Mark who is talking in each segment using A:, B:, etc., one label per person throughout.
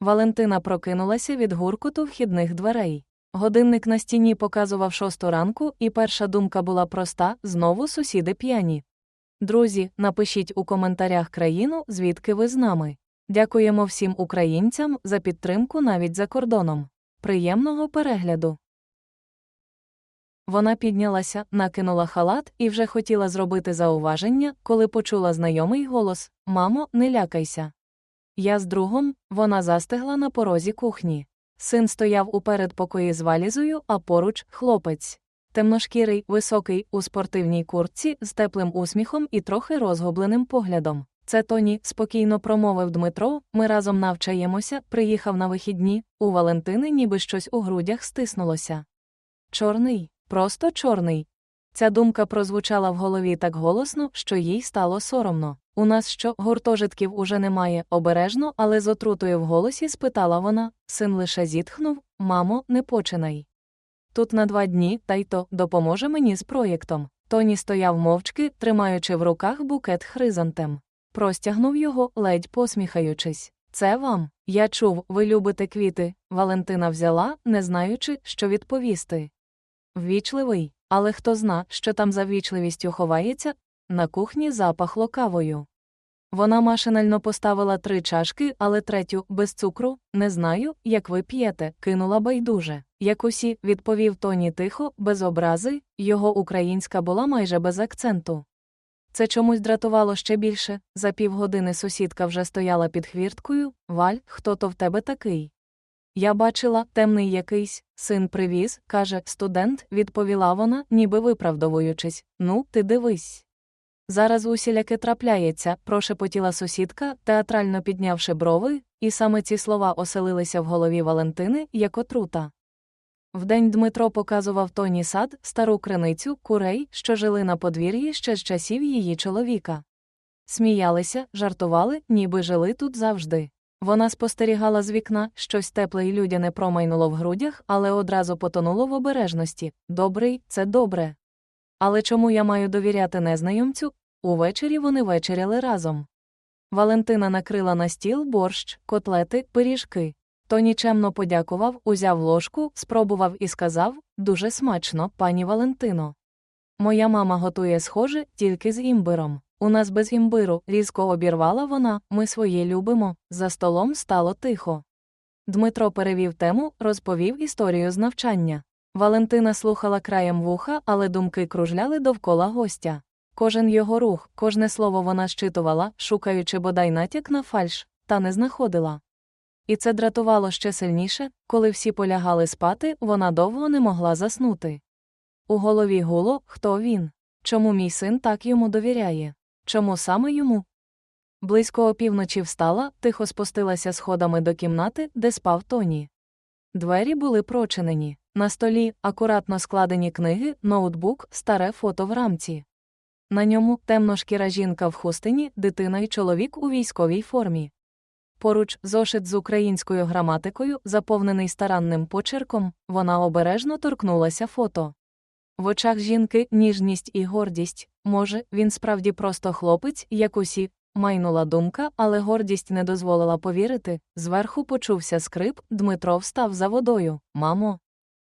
A: Валентина прокинулася від гуркоту вхідних дверей. Годинник на стіні показував шосту ранку, і перша думка була проста знову сусіди п'яні. Друзі, напишіть у коментарях країну, звідки ви з нами. Дякуємо всім українцям за підтримку навіть за кордоном. Приємного перегляду. Вона піднялася, накинула халат і вже хотіла зробити зауваження, коли почула знайомий голос Мамо, не лякайся. Я з другом, вона застигла на порозі кухні. Син стояв у передпокої з валізою, а поруч хлопець. Темношкірий, високий, у спортивній куртці, з теплим усміхом і трохи розгубленим поглядом. Це Тоні, спокійно промовив Дмитро, ми разом навчаємося, приїхав на вихідні, у Валентини ніби щось у грудях стиснулося. Чорний, просто чорний. Ця думка прозвучала в голові так голосно, що їй стало соромно. У нас що, гуртожитків уже немає, обережно, але з отрутою в голосі спитала вона, син лише зітхнув Мамо, не починай. Тут на два дні, та й то допоможе мені з проєктом. Тоні стояв мовчки, тримаючи в руках букет хризантем. Простягнув його, ледь посміхаючись. Це вам. Я чув, ви любите квіти. Валентина взяла, не знаючи, що відповісти. Ввічливий, але хто зна, що там за ввічливістю ховається, на кухні запахло кавою. Вона машинально поставила три чашки, але третю, без цукру, не знаю, як ви п'єте, кинула байдуже. Як усі, відповів Тоні тихо, без образи, його українська була майже без акценту. Це чомусь дратувало ще більше. За півгодини сусідка вже стояла під хвірткою. Валь, хто то в тебе такий? Я бачила, темний якийсь, син привіз, каже, студент, відповіла вона, ніби виправдовуючись. Ну, ти дивись. Зараз усіляке трапляється, прошепотіла сусідка, театрально піднявши брови, і саме ці слова оселилися в голові Валентини, як отрута. Вдень Дмитро показував Тоні сад, стару криницю, курей, що жили на подвір'ї ще з часів її чоловіка. Сміялися, жартували, ніби жили тут завжди. Вона спостерігала з вікна, щось тепле й людяне промайнуло в грудях, але одразу потонуло в обережності. Добрий, це добре. Але чому я маю довіряти незнайомцю? Увечері вони вечеряли разом. Валентина накрила на стіл борщ, котлети, пиріжки. Тоні чемно подякував, узяв ложку, спробував і сказав дуже смачно, пані Валентино. Моя мама готує схоже тільки з імбиром. У нас без імбиру, різко обірвала вона, ми своє любимо, за столом стало тихо. Дмитро перевів тему, розповів історію з навчання. Валентина слухала краєм вуха, але думки кружляли довкола гостя. Кожен його рух, кожне слово вона щитувала, шукаючи бодай натяк на фальш, та не знаходила. І це дратувало ще сильніше, коли всі полягали спати, вона довго не могла заснути. У голові гуло, хто він? Чому мій син так йому довіряє? Чому саме йому? Близько опівночі встала, тихо спустилася сходами до кімнати, де спав Тоні. Двері були прочинені. На столі акуратно складені книги, ноутбук, старе фото в рамці. На ньому темношкіра жінка в хустині, дитина й чоловік у військовій формі. Поруч зошит з українською граматикою, заповнений старанним почерком, вона обережно торкнулася фото. В очах жінки ніжність і гордість. Може, він справді просто хлопець, як усі, майнула думка, але гордість не дозволила повірити. Зверху почувся скрип, Дмитро встав за водою. Мамо.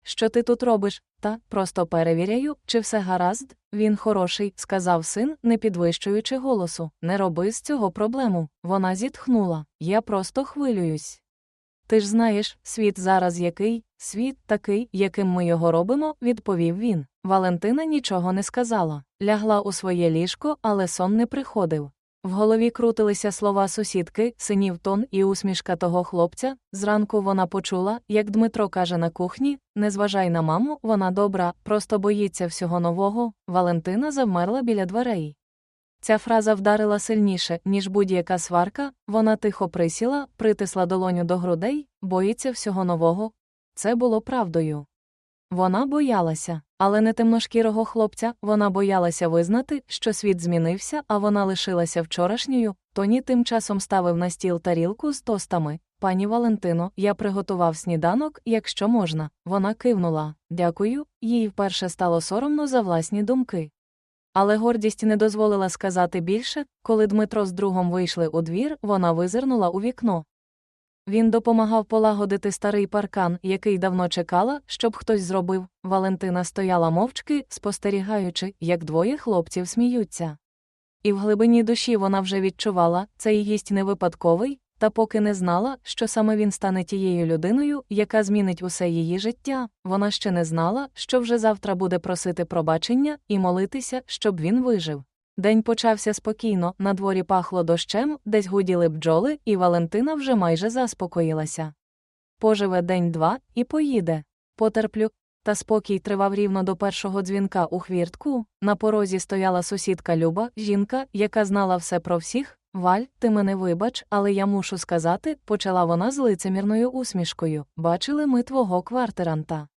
A: Що ти тут робиш? Та просто перевіряю, чи все гаразд. Він хороший, сказав син, не підвищуючи голосу. Не роби з цього проблему. Вона зітхнула. Я просто хвилююсь. Ти ж знаєш, світ зараз який, світ такий, яким ми його робимо, відповів він. Валентина нічого не сказала. Лягла у своє ліжко, але сон не приходив. В голові крутилися слова сусідки, синів тон і усмішка того хлопця. Зранку вона почула, як Дмитро каже на кухні: не зважай на маму, вона добра, просто боїться всього нового. Валентина завмерла біля дверей. Ця фраза вдарила сильніше, ніж будь-яка сварка, вона тихо присіла, притисла долоню до грудей, боїться всього нового. Це було правдою. Вона боялася, але не темношкірого хлопця, вона боялася визнати, що світ змінився, а вона лишилася вчорашньою. Тоні тим часом ставив на стіл тарілку з тостами. Пані Валентино, я приготував сніданок, якщо можна. Вона кивнула. Дякую, їй вперше стало соромно за власні думки. Але гордість не дозволила сказати більше, коли Дмитро з другом вийшли у двір, вона визирнула у вікно. Він допомагав полагодити старий паркан, який давно чекала, щоб хтось зробив. Валентина стояла мовчки, спостерігаючи, як двоє хлопців сміються. І в глибині душі вона вже відчувала, цей гість не випадковий, та поки не знала, що саме він стане тією людиною, яка змінить усе її життя, вона ще не знала, що вже завтра буде просити пробачення і молитися, щоб він вижив. День почався спокійно, на дворі пахло дощем, десь гуділи бджоли, і Валентина вже майже заспокоїлася. Поживе день-два і поїде. Потерплю. Та спокій тривав рівно до першого дзвінка у хвіртку. На порозі стояла сусідка Люба, жінка, яка знала все про всіх. Валь, ти мене вибач, але я мушу сказати, почала вона з лицемірною усмішкою. Бачили ми твого квартиранта.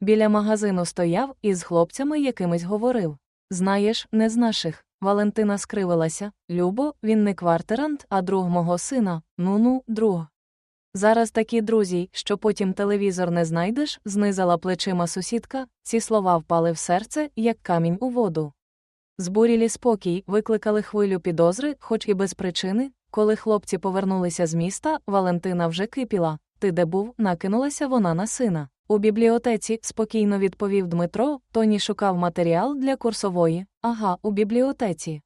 A: Біля магазину стояв і з хлопцями якимись говорив. Знаєш, не з наших. Валентина скривилася. Любо, він не квартирант, а друг мого сина. Ну-ну, друг. Зараз такі друзі, що потім телевізор не знайдеш, знизала плечима сусідка, ці слова впали в серце, як камінь у воду. Збурілі спокій викликали хвилю підозри, хоч і без причини. Коли хлопці повернулися з міста, Валентина вже кипіла. Ти де був? накинулася вона на сина. У бібліотеці спокійно відповів Дмитро, Тоні шукав матеріал для курсової. Ага, у бібліотеці.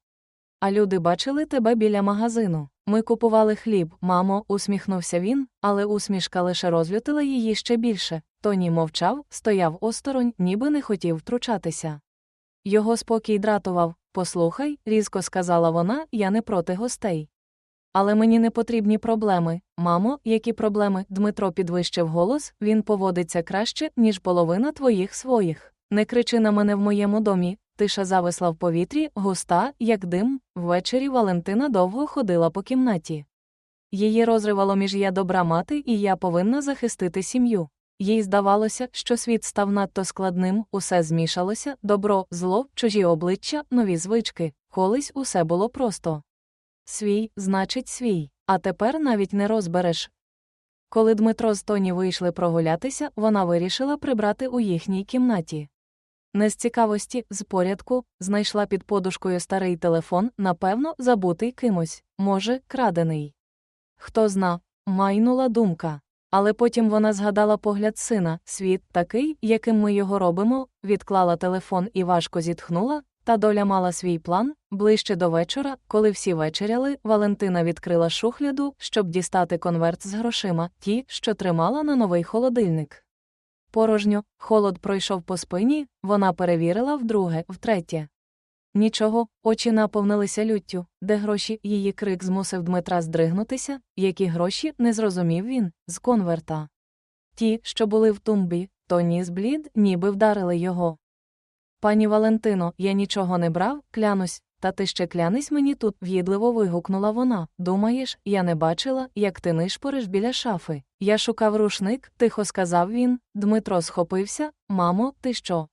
A: А люди бачили тебе біля магазину. Ми купували хліб, мамо, усміхнувся він, але усмішка лише розлютила її ще більше. Тоні мовчав, стояв осторонь, ніби не хотів втручатися. Його спокій дратував. Послухай, різко сказала вона, я не проти гостей. Але мені не потрібні проблеми. Мамо, які проблеми? Дмитро підвищив голос, він поводиться краще, ніж половина твоїх своїх. Не кричи на мене в моєму домі. Тиша зависла в повітрі, густа, як дим. Ввечері Валентина довго ходила по кімнаті. Її розривало між я добра мати, і я повинна захистити сім'ю. Їй здавалося, що світ став надто складним, усе змішалося, добро, зло, чужі обличчя, нові звички. Колись усе було просто. Свій, значить, свій, а тепер навіть не розбереш. Коли Дмитро з Тоні вийшли прогулятися, вона вирішила прибрати у їхній кімнаті. Не з цікавості, з порядку, знайшла під подушкою старий телефон, напевно, забутий кимось, може, крадений. Хто зна, майнула думка. Але потім вона згадала погляд сина, світ такий, яким ми його робимо, відклала телефон і важко зітхнула, та доля мала свій план. Ближче до вечора, коли всі вечеряли, Валентина відкрила шухляду, щоб дістати конверт з грошима, ті, що тримала на новий холодильник. Порожньо, холод пройшов по спині, вона перевірила вдруге, втретє. Нічого, очі наповнилися люттю, де гроші, її крик змусив Дмитра здригнутися, які гроші не зрозумів він, з конверта. Ті, що були в тумбі, то ніс блід, ніби вдарили його. Пані Валентино, я нічого не брав, клянусь, та ти ще клянись мені тут, в'їдливо вигукнула вона. Думаєш, я не бачила, як ти нишпориш біля шафи. Я шукав рушник, тихо сказав він. Дмитро схопився. Мамо, ти що?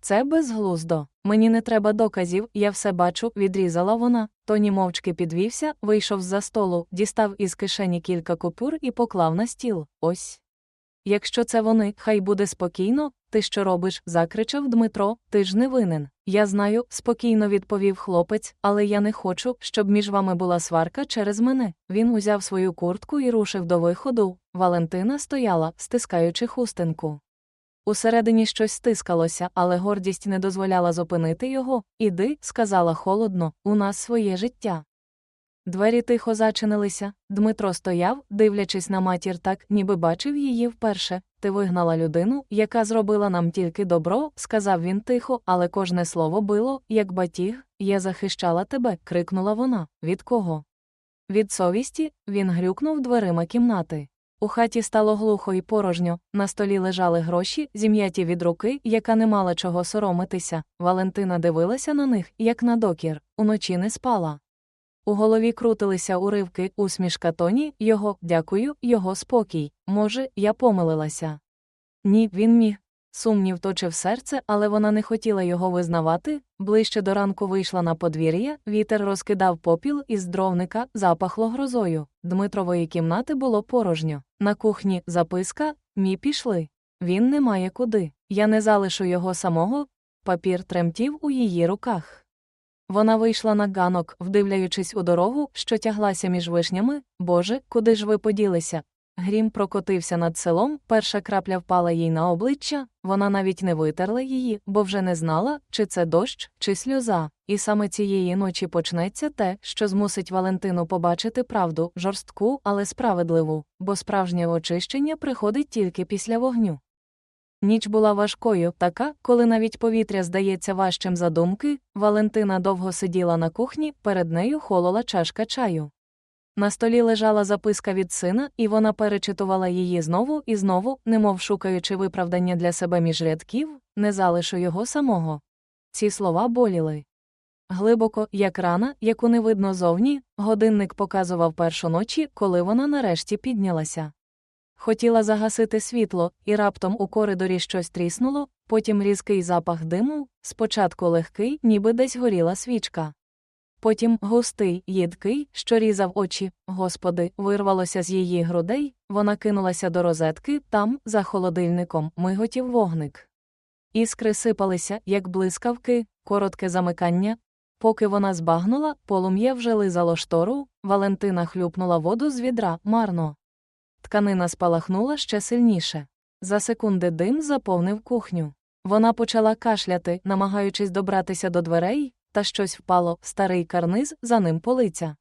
A: Це безглуздо. Мені не треба доказів, я все бачу, відрізала вона. Тоні мовчки підвівся, вийшов з-за столу, дістав із кишені кілька купюр і поклав на стіл. Ось. Якщо це вони, хай буде спокійно, ти що робиш? закричав Дмитро, ти ж не винен. Я знаю, спокійно відповів хлопець, але я не хочу, щоб між вами була сварка через мене. Він узяв свою куртку і рушив до виходу. Валентина стояла, стискаючи хустинку. Усередині щось стискалося, але гордість не дозволяла зупинити його. Іди, сказала холодно, у нас своє життя. Двері тихо зачинилися. Дмитро стояв, дивлячись на матір так, ніби бачив її вперше. Ти вигнала людину, яка зробила нам тільки добро, сказав він тихо, але кожне слово било, як батіг. Я захищала тебе, крикнула вона. Від кого? Від совісті він грюкнув дверима кімнати. У хаті стало глухо і порожньо, на столі лежали гроші, зім'яті від руки, яка не мала чого соромитися. Валентина дивилася на них, як на докір, уночі не спала. У голові крутилися уривки, усмішка Тоні, його дякую, його спокій. Може, я помилилася. Ні, він міг. Сумнів точив серце, але вона не хотіла його визнавати. Ближче до ранку вийшла на подвір'я, вітер розкидав попіл із дровника, запахло грозою. Дмитрової кімнати було порожньо. На кухні записка мі пішли. Він не має куди. Я не залишу його самого. Папір тремтів у її руках. Вона вийшла на ганок, вдивляючись у дорогу, що тяглася між вишнями. Боже, куди ж ви поділися? Грім прокотився над селом, перша крапля впала їй на обличчя, вона навіть не витерла її, бо вже не знала, чи це дощ, чи сльоза. І саме цієї ночі почнеться те, що змусить Валентину побачити правду, жорстку, але справедливу, бо справжнє очищення приходить тільки після вогню. Ніч була важкою, така, коли навіть повітря здається важчим за думки, Валентина довго сиділа на кухні, перед нею холола чашка чаю. На столі лежала записка від сина, і вона перечитувала її знову і знову, немов шукаючи виправдання для себе між рядків, не залишу його самого. Ці слова боліли. Глибоко, як рана, яку не видно зовні, годинник показував першу ночі, коли вона нарешті піднялася. Хотіла загасити світло, і раптом у коридорі щось тріснуло, потім різкий запах диму, спочатку легкий, ніби десь горіла свічка. Потім густий, їдкий, що різав очі, господи, вирвалося з її грудей, вона кинулася до розетки, там, за холодильником, миготів вогник. Іскри сипалися, як блискавки, коротке замикання. Поки вона збагнула, полум'я вже лизало штору, Валентина хлюпнула воду з відра марно. Тканина спалахнула ще сильніше. За секунди дим заповнив кухню. Вона почала кашляти, намагаючись добратися до дверей, та щось впало, старий карниз, за ним полиця.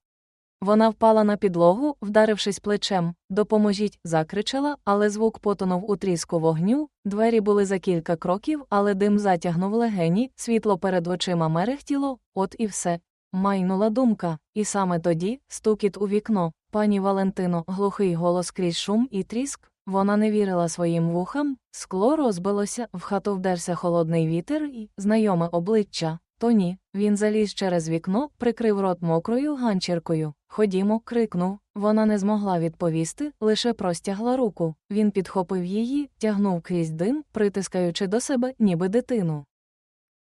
A: Вона впала на підлогу, вдарившись плечем. Допоможіть, закричала, але звук потонув у тріску вогню, двері були за кілька кроків, але дим затягнув легені, світло перед очима мерехтіло, от і все. Майнула думка, і саме тоді стукіт у вікно. Пані Валентино, глухий голос крізь шум і тріск. Вона не вірила своїм вухам, скло розбилося, в хату вдерся холодний вітер і знайоме обличчя. То ні, він заліз через вікно, прикрив рот мокрою ганчіркою. Ходімо, крикнув. Вона не змогла відповісти, лише простягла руку. Він підхопив її, тягнув крізь дим, притискаючи до себе, ніби дитину.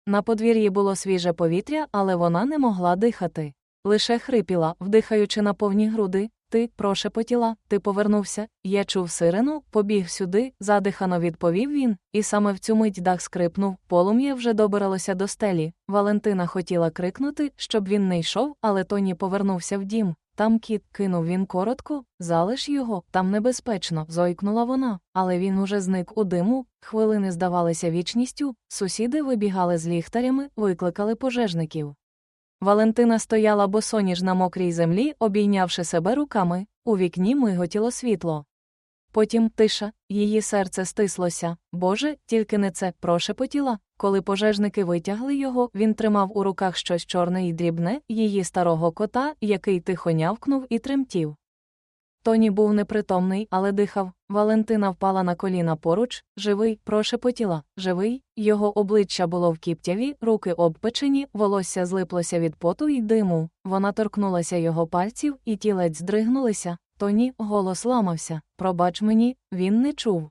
A: На подвір'ї було свіже повітря, але вона не могла дихати. Лише хрипіла, вдихаючи на повні груди. Ти прошепотіла, ти повернувся, я чув сирену, побіг сюди, задихано відповів він, і саме в цю мить дах скрипнув, полум'я вже добиралося до стелі. Валентина хотіла крикнути, щоб він не йшов, але Тоні повернувся в дім. Там кіт кинув він коротко, залиш його, там небезпечно, зойкнула вона, але він уже зник у диму, хвилини здавалися вічністю, сусіди вибігали з ліхтарями, викликали пожежників. Валентина стояла босоніж на мокрій землі, обійнявши себе руками, у вікні миготіло світло. Потім тиша, її серце стислося. Боже, тільки не це прошепотіла. Коли пожежники витягли його, він тримав у руках щось чорне і дрібне, її старого кота, який тихо нявкнув і тремтів. Тоні був непритомний, але дихав. Валентина впала на коліна поруч, живий, прошепотіла, живий, його обличчя було в кіптяві, руки обпечені, волосся злиплося від поту й диму. Вона торкнулася його пальців, і тілець здригнулися. Тоні голос ламався. Пробач мені, він не чув.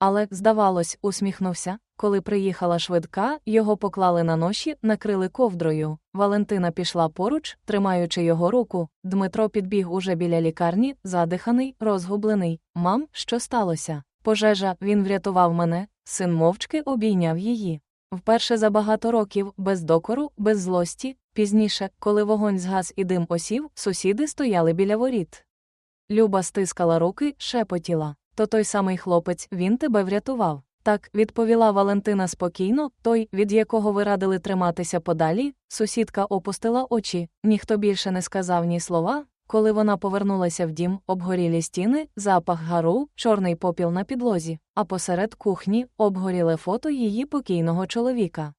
A: Але, здавалось, усміхнувся. Коли приїхала швидка, його поклали на ноші, накрили ковдрою. Валентина пішла поруч, тримаючи його руку. Дмитро підбіг уже біля лікарні, задиханий, розгублений. Мам, що сталося? Пожежа, він врятував мене, син мовчки обійняв її. Вперше за багато років, без докору, без злості. Пізніше, коли вогонь згас і дим осів, сусіди стояли біля воріт. Люба стискала руки, шепотіла. То той самий хлопець, він тебе врятував. Так, відповіла Валентина спокійно, той, від якого ви радили триматися подалі, сусідка опустила очі, ніхто більше не сказав ні слова. Коли вона повернулася в дім, обгорілі стіни, запах гару, чорний попіл на підлозі, а посеред кухні обгоріле фото її покійного чоловіка.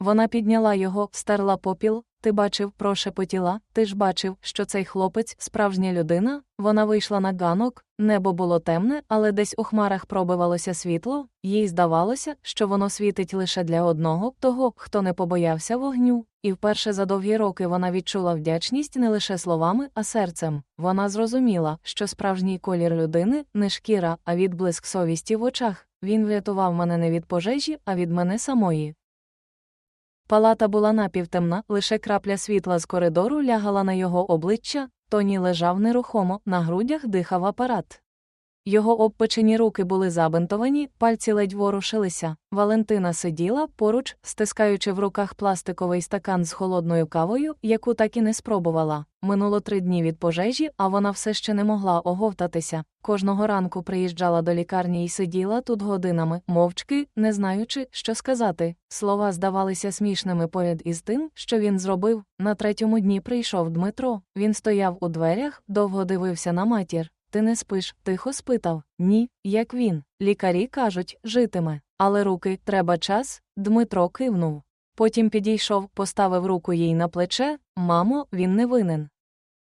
A: Вона підняла його, стерла попіл, ти бачив, прошепотіла, ти ж бачив, що цей хлопець справжня людина. Вона вийшла на ганок, небо було темне, але десь у хмарах пробивалося світло, їй здавалося, що воно світить лише для одного, того, хто не побоявся вогню. І вперше за довгі роки вона відчула вдячність не лише словами, а серцем. Вона зрозуміла, що справжній колір людини не шкіра, а відблиск совісті в очах. Він врятував мене не від пожежі, а від мене самої. Палата була напівтемна, лише крапля світла з коридору лягала на його обличчя, Тоні лежав нерухомо, на грудях дихав апарат. Його обпечені руки були забинтовані, пальці ледь ворушилися. Валентина сиділа поруч, стискаючи в руках пластиковий стакан з холодною кавою, яку так і не спробувала. Минуло три дні від пожежі, а вона все ще не могла оговтатися. Кожного ранку приїжджала до лікарні і сиділа тут годинами, мовчки, не знаючи, що сказати. Слова здавалися смішними поряд із тим, що він зробив. На третьому дні прийшов Дмитро. Він стояв у дверях, довго дивився на матір. Ти не спиш, тихо спитав. Ні, як він. Лікарі кажуть, житиме. Але руки треба час. Дмитро кивнув. Потім підійшов, поставив руку їй на плече. Мамо, він не винен.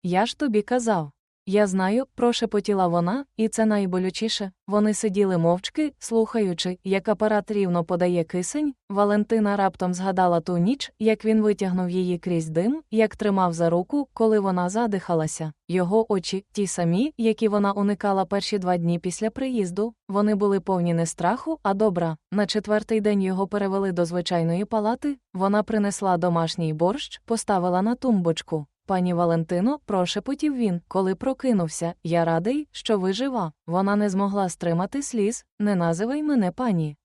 A: Я ж тобі казав. Я знаю, прошепотіла вона, і це найболючіше. Вони сиділи мовчки, слухаючи, як апарат рівно подає кисень. Валентина раптом згадала ту ніч, як він витягнув її крізь дим, як тримав за руку, коли вона задихалася. Його очі, ті самі, які вона уникала перші два дні після приїзду, вони були повні не страху, а добра. На четвертий день його перевели до звичайної палати. Вона принесла домашній борщ, поставила на тумбочку. Пані Валентино, прошепотів він, коли прокинувся. Я радий, що ви жива. Вона не змогла стримати сліз. Не називай мене пані.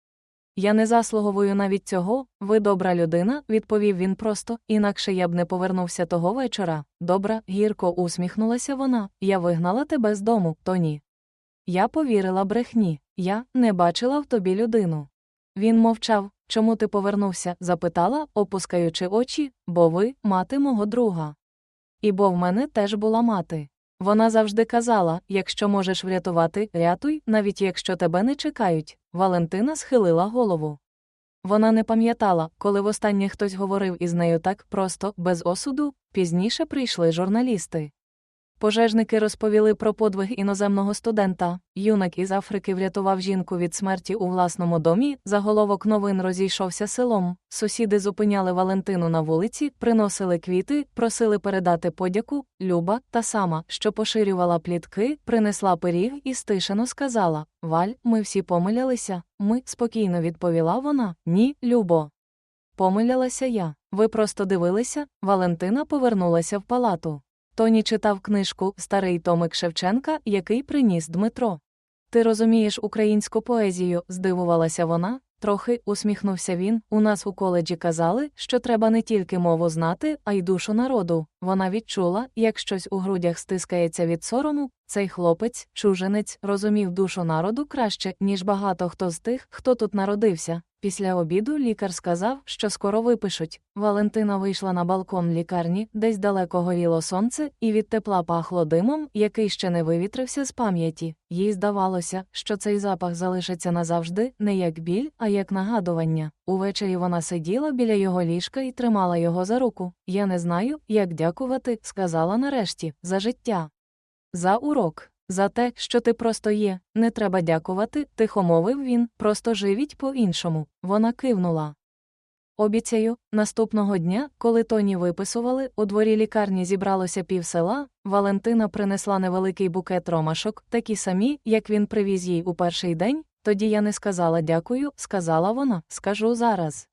A: Я не заслуговую навіть цього, ви добра людина, відповів він просто, інакше я б не повернувся того вечора. Добра, гірко усміхнулася вона. Я вигнала тебе з дому, то ні. Я повірила брехні. Я не бачила в тобі людину. Він мовчав. Чому ти повернувся? запитала, опускаючи очі, бо ви мати мого друга. І бо в мене теж була мати. Вона завжди казала якщо можеш врятувати, рятуй, навіть якщо тебе не чекають. Валентина схилила голову. Вона не пам'ятала, коли востаннє хтось говорив із нею так просто, без осуду, пізніше прийшли журналісти. Пожежники розповіли про подвиг іноземного студента. Юнак із Африки врятував жінку від смерті у власному домі. Заголовок новин розійшовся селом. Сусіди зупиняли Валентину на вулиці, приносили квіти, просили передати подяку. Люба, та сама, що поширювала плітки, принесла пиріг і стишено сказала: Валь, ми всі помилялися. Ми спокійно відповіла вона. Ні, Любо. Помилялася я. Ви просто дивилися. Валентина повернулася в палату. Тоні читав книжку Старий Томик Шевченка, який приніс Дмитро. Ти розумієш українську поезію, здивувалася вона. Трохи усміхнувся він. У нас у коледжі казали, що треба не тільки мову знати, а й душу народу. Вона відчула, як щось у грудях стискається від сорому. Цей хлопець, чужинець, розумів душу народу краще, ніж багато хто з тих, хто тут народився. Після обіду лікар сказав, що скоро випишуть. Валентина вийшла на балкон лікарні, десь далеко горіло сонце, і від тепла пахло димом, який ще не вивітрився з пам'яті. Їй здавалося, що цей запах залишиться назавжди, не як біль, а як нагадування. Увечері вона сиділа біля його ліжка і тримала його за руку. Я не знаю, як дякувати, сказала нарешті, за життя. За урок. За те, що ти просто є, не треба дякувати, тихо мовив він, просто живіть по-іншому. Вона кивнула. Обіцяю, наступного дня, коли Тоні виписували, у дворі лікарні зібралося пів села, Валентина принесла невеликий букет ромашок, такі самі, як він привіз їй у перший день. Тоді я не сказала дякую, сказала вона, скажу зараз.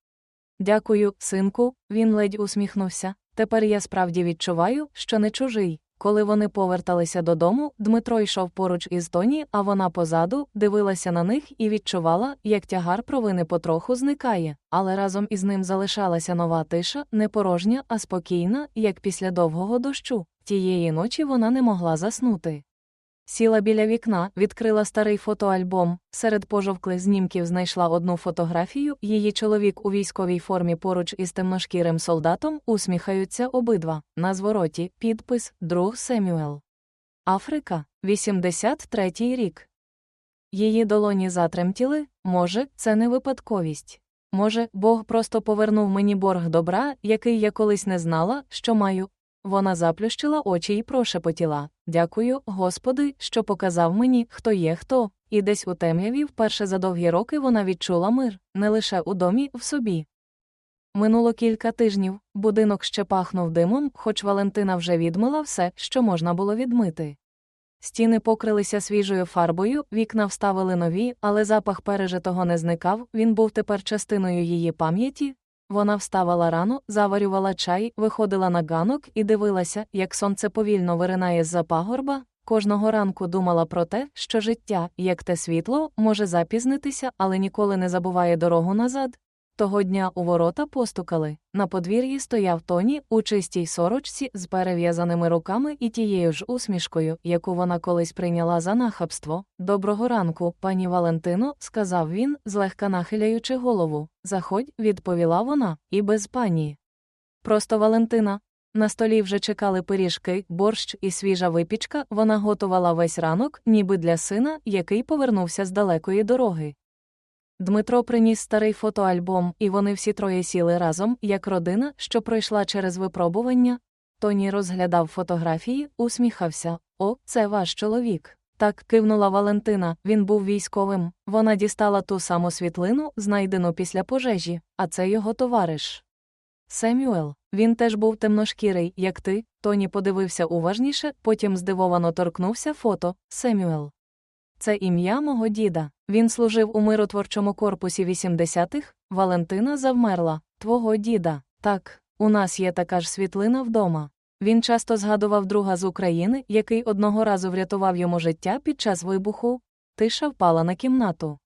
A: Дякую, синку, він ледь усміхнувся. Тепер я справді відчуваю, що не чужий. Коли вони поверталися додому, Дмитро йшов поруч із Тоні, а вона позаду, дивилася на них і відчувала, як тягар провини потроху зникає, але разом із ним залишалася нова тиша, не порожня, а спокійна, як після довгого дощу. Тієї ночі вона не могла заснути. Сіла біля вікна, відкрила старий фотоальбом. Серед пожовклих знімків знайшла одну фотографію. Її чоловік у військовій формі поруч із темношкірим солдатом усміхаються обидва. На звороті підпис Друг Семюел. Африка, 83-й рік. Її долоні затремтіли. Може, це не випадковість. Може, Бог просто повернув мені борг добра, який я колись не знала, що маю. Вона заплющила очі і прошепотіла Дякую, Господи, що показав мені, хто є хто. І десь у темряві вперше за довгі роки вона відчула мир, не лише у домі, в собі. Минуло кілька тижнів, будинок ще пахнув димом, хоч Валентина вже відмила все, що можна було відмити. Стіни покрилися свіжою фарбою, вікна вставили нові, але запах пережитого не зникав, він був тепер частиною її пам'яті, вона вставала рано, заварювала чай, виходила на ганок і дивилася, як сонце повільно виринає з-за пагорба. Кожного ранку думала про те, що життя, як те світло, може запізнитися, але ніколи не забуває дорогу назад. Того дня у ворота постукали. На подвір'ї стояв Тоні у чистій сорочці з перев'язаними руками і тією ж усмішкою, яку вона колись прийняла за нахабство. Доброго ранку, пані Валентино, сказав він, злегка нахиляючи голову. Заходь, відповіла вона, і без пані. Просто Валентина. На столі вже чекали пиріжки, борщ і свіжа випічка, вона готувала весь ранок, ніби для сина, який повернувся з далекої дороги. Дмитро приніс старий фотоальбом, і вони всі троє сіли разом, як родина, що пройшла через випробування. Тоні розглядав фотографії, усміхався. О, це ваш чоловік. Так кивнула Валентина, він був військовим. Вона дістала ту саму світлину, знайдену після пожежі, а це його товариш. Семюел, він теж був темношкірий, як ти. Тоні подивився уважніше, потім здивовано торкнувся фото Семюел. Це ім'я мого діда. Він служив у миротворчому корпусі 80-х, Валентина завмерла, твого діда. Так, у нас є така ж світлина вдома. Він часто згадував друга з України, який одного разу врятував йому життя під час вибуху. Тиша впала на кімнату.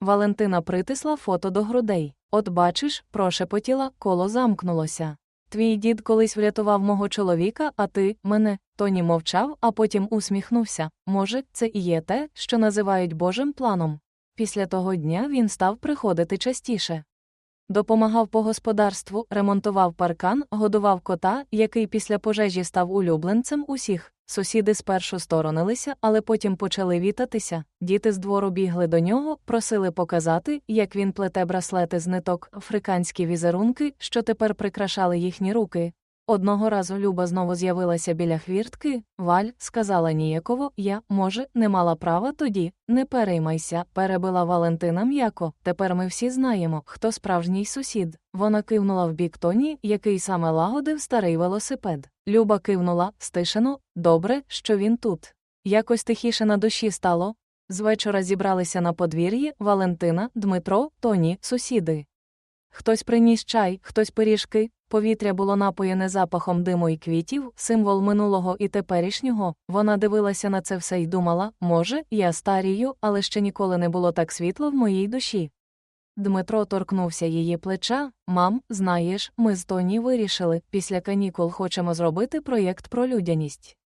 A: Валентина притисла фото до грудей. От бачиш, прошепотіла, коло замкнулося. Твій дід колись врятував мого чоловіка, а ти мене. Тоні мовчав, а потім усміхнувся. Може, це і є те, що називають Божим планом. Після того дня він став приходити частіше. Допомагав по господарству, ремонтував паркан, годував кота, який після пожежі став улюбленцем усіх. Сусіди спершу сторонилися, але потім почали вітатися. Діти з двору бігли до нього, просили показати, як він плете браслети з ниток, африканські візерунки, що тепер прикрашали їхні руки. Одного разу Люба знову з'явилася біля хвіртки. Валь сказала ніяково, я, може, не мала права тоді, не переймайся, перебила Валентина м'яко. Тепер ми всі знаємо, хто справжній сусід. Вона кивнула в бік Тоні, який саме лагодив старий велосипед. Люба кивнула, стишено, добре, що він тут. Якось тихіше на душі стало. Звечора зібралися на подвір'ї Валентина, Дмитро, Тоні, сусіди. Хтось приніс чай, хтось пиріжки, повітря було напоєне запахом диму і квітів, символ минулого і теперішнього. Вона дивилася на це все і думала, може, я старію, але ще ніколи не було так світло в моїй душі. Дмитро торкнувся її плеча. Мам, знаєш, ми з Тоні вирішили, після канікул хочемо зробити проєкт про людяність.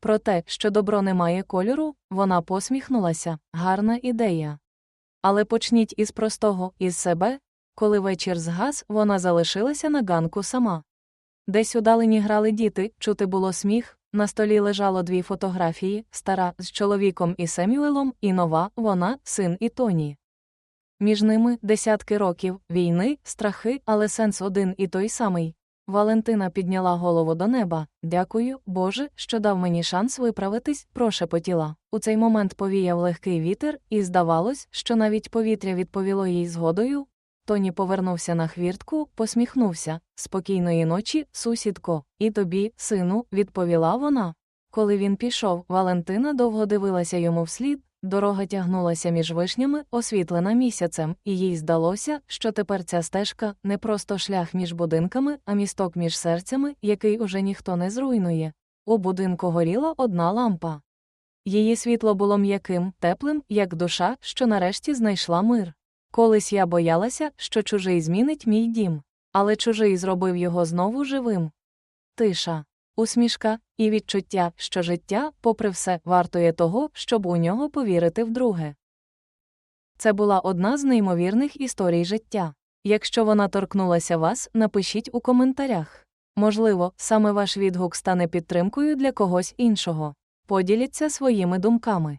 A: Про те, що добро не має кольору, вона посміхнулася гарна ідея. Але почніть із простого, із себе. Коли вечір згас, вона залишилася на ганку сама. Десь удалені грали діти, чути було сміх, на столі лежало дві фотографії стара з чоловіком і Семюелом, і нова вона, син і Тоні. Між ними десятки років війни, страхи, але сенс один і той самий. Валентина підняла голову до неба. Дякую, Боже, що дав мені шанс виправитись, прошепотіла. У цей момент повіяв легкий вітер, і здавалось, що навіть повітря відповіло їй згодою. Тоні повернувся на хвіртку, посміхнувся. Спокійної ночі, сусідко, і тобі, сину, відповіла вона. Коли він пішов, Валентина довго дивилася йому вслід, дорога тягнулася між вишнями, освітлена місяцем, і їй здалося, що тепер ця стежка не просто шлях між будинками, а місток між серцями, який уже ніхто не зруйнує. У будинку горіла одна лампа. Її світло було м'яким, теплим, як душа, що нарешті знайшла мир. Колись я боялася, що чужий змінить мій дім, але чужий зробив його знову живим. Тиша, усмішка і відчуття, що життя, попри все, вартує того, щоб у нього повірити вдруге. Це була одна з неймовірних історій життя. Якщо вона торкнулася вас, напишіть у коментарях. Можливо, саме ваш відгук стане підтримкою для когось іншого. Поділіться своїми думками.